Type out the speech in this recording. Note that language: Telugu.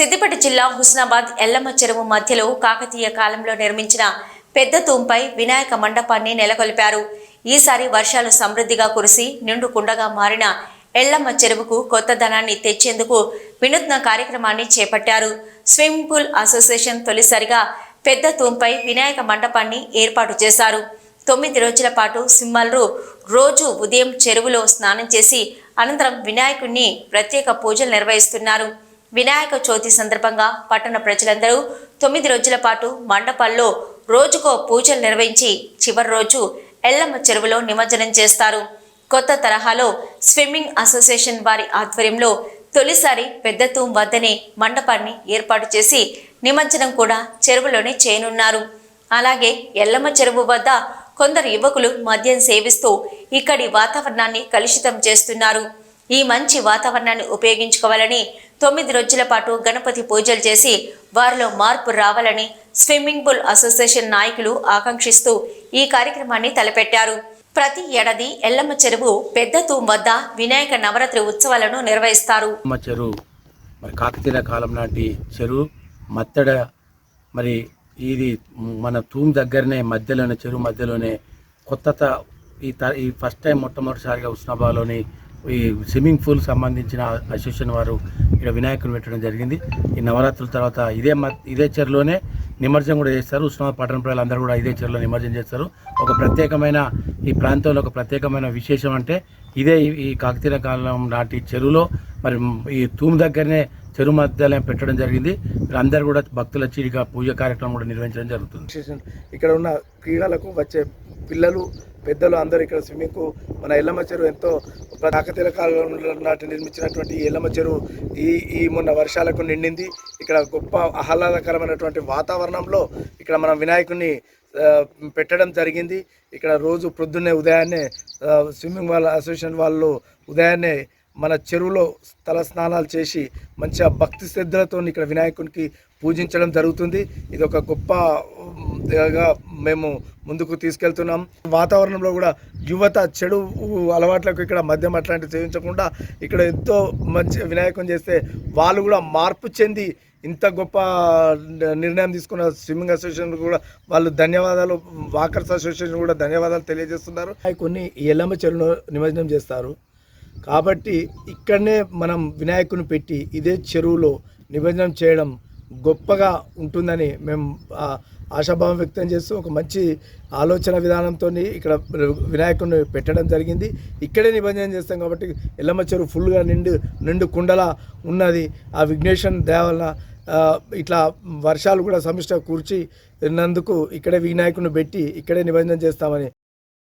సిద్దిపేట జిల్లా హుస్నాబాద్ ఎల్లమ్మ చెరువు మధ్యలో కాకతీయ కాలంలో నిర్మించిన పెద్ద తూంపై వినాయక మండపాన్ని నెలకొల్పారు. ఈసారి వర్షాలు సమృద్ధిగా కురిసి నిండు కుండగా మారిన ఎల్లమ్మ చెరువుకు కొత్త ధనాన్ని తెచ్చేందుకు వినూత్న కార్యక్రమాన్ని చేపట్టారు. స్విమ్మింగ్ పూల్ అసోసియేషన్ తొలిసారిగా పెద్ద తూంపై వినాయక మండపాన్ని ఏర్పాటు చేశారు. తొమ్మిది రోజుల పాటు సింహాలు రోజు ఉదయం చెరువులో స్నానం చేసి అనంతరం వినాయకుడిని ప్రత్యేక పూజలు నిర్వహిస్తున్నారు. వినాయక చవితి సందర్భంగా పట్టణ ప్రజలందరూ తొమ్మిది రోజుల పాటు మండపాల్లో రోజుకో పూజలు నిర్వహించి చివరి రోజు ఎల్లమ్మ చెరువులో నిమజ్జనం చేస్తారు. కొత్త తరహాలో స్విమ్మింగ్ అసోసియేషన్ వారి ఆధ్వర్యంలో తొలిసారి పెద్ద తూం వద్దనే మండపాన్ని ఏర్పాటు చేసి నిమజ్జనం కూడా చెరువులోనే చేయనున్నారు. అలాగే ఎల్లమ్మ చెరువు వద్ద కొందరు యువకులు మద్యం సేవిస్తూ ఇక్కడి వాతావరణాన్ని కలుషితం చేస్తున్నారు. ఈ మంచి వాతావరణాన్ని ఉపయోగించుకోవాలని తొమ్మిది రోజుల పాటు గణపతి పూజలు చేసి వారిలో మార్పు రావాలని స్విమ్మింగ్ పూల్ అసోసియేషన్ నాయకులు ఆకాంక్షిస్తూ ఈ కార్యక్రమాన్ని తలపెట్టారు. ప్రతి ఏడాది ఎల్లమ్మ చెరువు పెద్ద తూం వద్ద వినాయక నవరాత్రి ఉత్సవాలను నిర్వహిస్తారు. చెరువు మరి కాకతీయ కాలం నాటి చెరువు మత్తడ మరి ఇది మన తూమ్ దగ్గరనే మధ్యలోనే చెరువు మధ్యలోనే కొత్త ఈ త ఈ ఫస్ట్ టైం మొట్టమొదటిసారిగా ఉస్నాబాలోని ఈ స్విమ్మింగ్ పూల్ సంబంధించిన అసోసియేషన్ వారు ఇక్కడ వినాయకుని పెట్టడం జరిగింది. ఈ నవరాత్రుల తర్వాత ఇదే ఇదే చెరువులోనే నిమజ్జనం కూడా చేస్తారు. ఉస్మానాబాద్ పట్టణ ప్రజలు అందరూ కూడా ఇదే చెరువులో నిమజ్జనం చేస్తారు. ఒక ప్రత్యేకమైన ఈ ప్రాంతంలో ఒక ప్రత్యేకమైన విశేషం అంటే ఇదే ఈ- కాకతీయ కాలం నాటి చెరువులో మరి ఈ తూము దగ్గరనే చెరువు మధ్యాలయం పెట్టడం జరిగింది. అందరూ కూడా భక్తుల వచ్చి పూజ కార్యక్రమం కూడా నిర్వహించడం జరుగుతుంది. ఇక్కడ ఉన్న క్రీడలకు వచ్చే పిల్లలు పెద్దలు అందరూ ఇక్కడ స్విమ్మింగ్కు మన ఎల్లమ్మ చెరువు ఎంతో కాకతీయ కాలంలో నాటి నిర్మించినటువంటి ఎల్లమ్మ చెరువు ఈ ఈ మొన్న వర్షాలకు నిండింది. ఇక్కడ గొప్ప ఆహ్లాదకరమైనటువంటి వాతావరణంలో ఇక్కడ మనం వినాయకుడిని పెట్టడం జరిగింది. ఇక్కడ రోజు ప్రొద్దున్నే ఉదయాన్నే స్విమ్మింగ్ వాళ్ళ అసోసియేషన్ వాళ్ళు ఉదయాన్నే మన చెరువులో తల స్నానాలు చేసి మంచిగా భక్తి శ్రద్ధలతో ఇక్కడ వినాయకునికి పూజించడం జరుగుతుంది. ఇది ఒక గొప్ప మేము ముందుకు తీసుకెళ్తున్నాం. వాతావరణంలో కూడా యువత చెడు అలవాట్లకు ఇక్కడ మద్యం అట్లాంటివి చేయించకుండా ఇక్కడ ఎంతో మంచి వినాయకం చేస్తే వాళ్ళు కూడా మార్పు చెంది ఇంత గొప్ప నిర్ణయం తీసుకున్న స్విమ్మింగ్ అసోసియేషన్ కూడా వాళ్ళు ధన్యవాదాలు వాకర్స్ అసోసియేషన్ కూడా ధన్యవాదాలు తెలియజేస్తున్నారు. కొన్ని ఎల్లమ్మ చెరువులో నిమజ్జనం చేస్తారు. కాబట్టి ఇక్కడనే మనం వినాయకుని పెట్టి ఇదే చెరువులో నిమజ్జనం చేయడం గొప్పగా ఉంటుందని మేము ఆశాభావం వ్యక్తం చేస్తూ ఒక మంచి ఆలోచన విధానంతో ఇక్కడ వినాయకుడిని పెట్టడం జరిగింది. ఇక్కడే నిబంధన చేస్తాం కాబట్టి ఎల్లమ్మ చెరువు ఫుల్గా నిండు నిండు కుండలా ఉన్నది. ఆ విఘ్నేశ్వర దేవల్ల ఇట్లా వర్షాలు కూడా సమిష్ట కూర్చి నందుకు ఇక్కడే వినాయకుడిని పెట్టి ఇక్కడే నిబంధన చేస్తామని